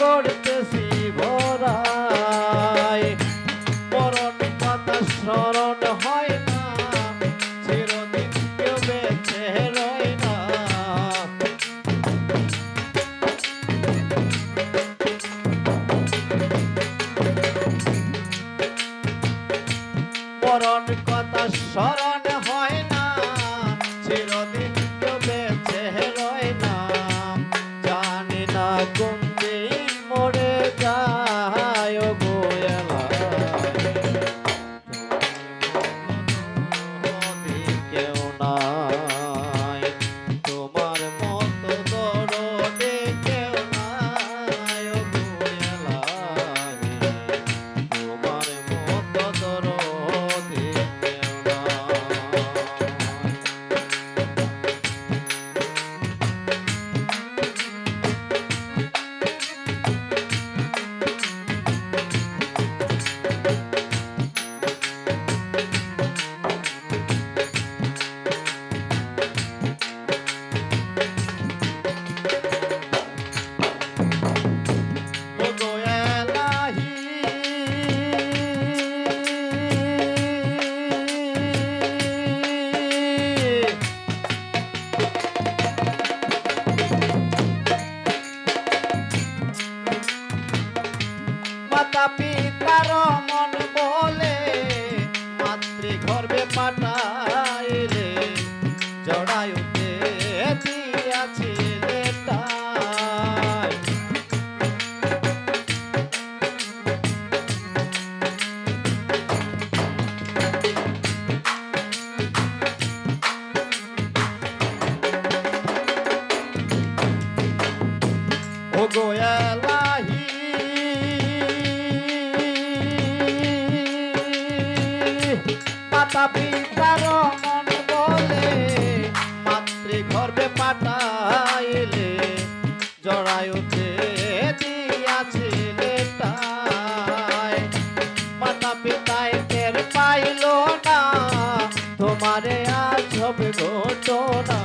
করতেছি ভরায় মরণ কথা স্মরণ হয় না, চিরদিন কেউ বেঁচে রয় না। মরণ কথা স্মরণ মাতা পিতার মন বলে মাতৃ গর্বে পাঠাইলে জড়ায়ুতে দিয়াছিলে তাই। ও মাতা পিতার মন বলে মাতৃ গর্বে পাঠাইলে জড়ায়ুতে দিয়াছিলে তাই। মাতা পিতায় টের পাইল না, তোমারে আজ হবে ঘটনা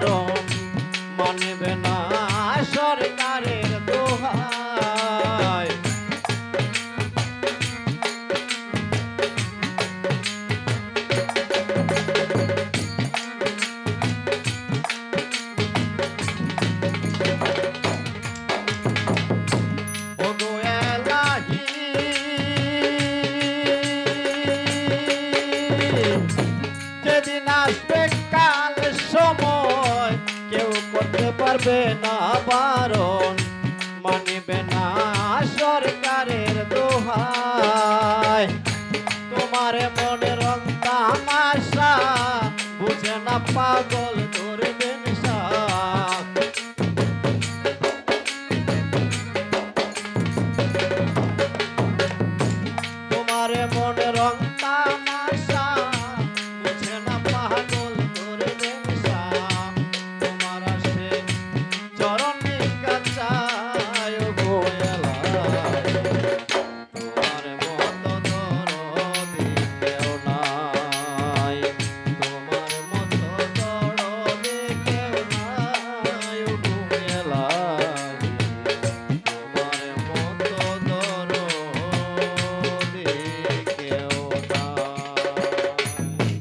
কারণ করবে না বারণ।